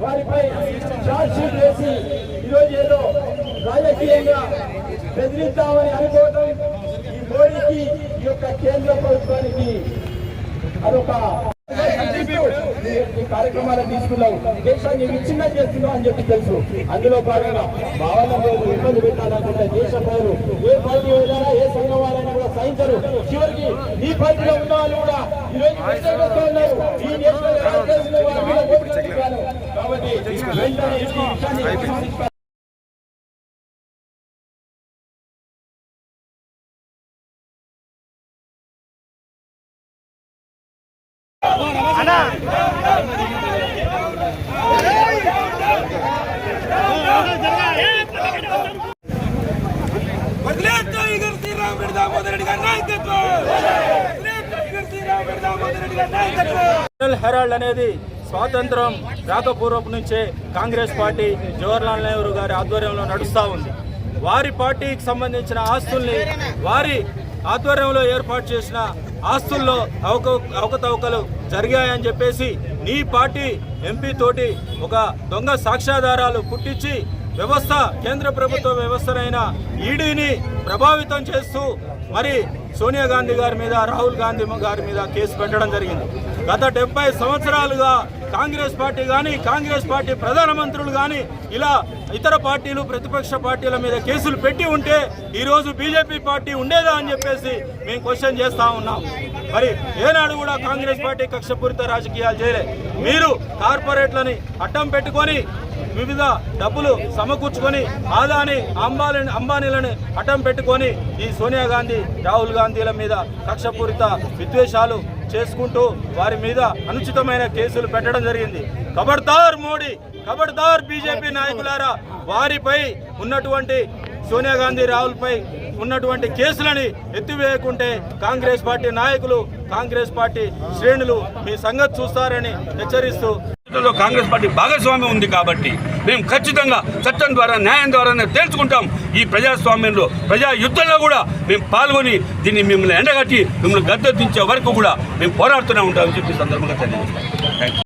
వారిపై charge sheet వేసి ఈరోజు ఏదో రాజకీయంగా బెదిరిద్దామని అనుకోవటం ఈ మోడీకి ఈ యొక్క కేంద్ర ప్రభుత్వానికి అదొక కార్యక్రమాలు తీసుకున్నావు దేశాన్ని విచ్ఛిన్న చేస్తున్నావు అని చెప్పి తెలుసు. అందులో భాగంగా భావన భావనలో ఇబ్బంది పెట్టాలనుకుంటే దేశ ప్రజలు ఏ పార్టీ వెళ్ళారా ఏ సంఘం వాళ్ళైనా కూడా సహించరు. చివరికి ఈ పార్టీలో ఉన్న వాళ్ళు కూడా ఈరోజు ఉన్నారు. రెడ్డి గారి నాయకత్వం నేషనల్ హెరాల్డ్ అనేది స్వాతంత్రం రాకపూర్వపు నుంచే కాంగ్రెస్ పార్టీ జవహర్లాల్ నెహ్రూ గారి ఆధ్వర్యంలో నడుస్తూ ఉంది. వారి పార్టీకి సంబంధించిన ఆస్తుల్ని వారి ఆధ్వర్యంలో ఏర్పాటు చేసిన ఆస్తుల్లో అవక అవకతవకలు జరిగాయని చెప్పేసి నీ పార్టీ ఎంపీ తోటి ఒక దొంగ సాక్ష్యాధారాలు పుట్టించి వ్యవస్థ కేంద్ర ప్రభుత్వ వ్యవస్థనైన ఈడీని ప్రభావితం చేస్తూ మరి సోనియా గాంధీ గారి మీద రాహుల్ గాంధీ గారి మీద కేసు పెట్టడం జరిగింది. గత డెబ్బై సంవత్సరాలుగా కాంగ్రెస్ పార్టీ కానీ కాంగ్రెస్ పార్టీ ప్రధానమంత్రులు కానీ ఇలా ఇతర పార్టీలు ప్రతిపక్ష పార్టీల మీద కేసులు పెట్టి ఉంటే ఈరోజు బీజేపీ పార్టీ ఉండేదా అని చెప్పేసి మేము క్వశ్చన్ చేస్తా ఉన్నాం. మరి ఏనాడు కూడా కాంగ్రెస్ పార్టీ కక్షపూరిత రాజకీయాలు చేయలే. మీరు కార్పొరేట్లని అడ్డం పెట్టుకొని వివిధ డబ్బులు సమకూర్చుకొని ఆదాని అంబానీ అంబానీలను అటం పెట్టుకొని ఈ సోనియా గాంధీ రాహుల్ గాంధీల మీద కక్షపూరిత విద్వేషాలు చేసుకుంటూ వారి మీద అనుచితమైన కేసులు పెట్టడం జరిగింది. కబడ్దార్ మోడీ! కబడ్దార్ బీజేపీ నాయకులారా వారిపై ఉన్నటువంటి సోనియా గాంధీ రాహుల్పై ఉన్నటువంటి కేసులని ఎత్తివేయకుంటే కాంగ్రెస్ పార్టీ నాయకులు కాంగ్రెస్ పార్టీ శ్రేణులు మీ సంగతి చూస్తారని హెచ్చరిస్తూ కాంగ్రెస్ పార్టీ భాగస్వామ్యం ఉంది కాబట్టి మేము ఖచ్చితంగా చట్టం ద్వారా న్యాయం ద్వారానే తేల్చుకుంటాం. ఈ ప్రజాస్వామ్యంలో ప్రజా యుద్ధంలో కూడా మేము పాల్గొని దీన్ని మిమ్మల్ని ఎండగట్టి మిమ్మల్ని గద్దె దించే వరకు కూడా మేము పోరాడుతూనే ఉంటామని చెప్పి సందర్భంగా తెలియజేస్తాం థ్యాంక్ యూ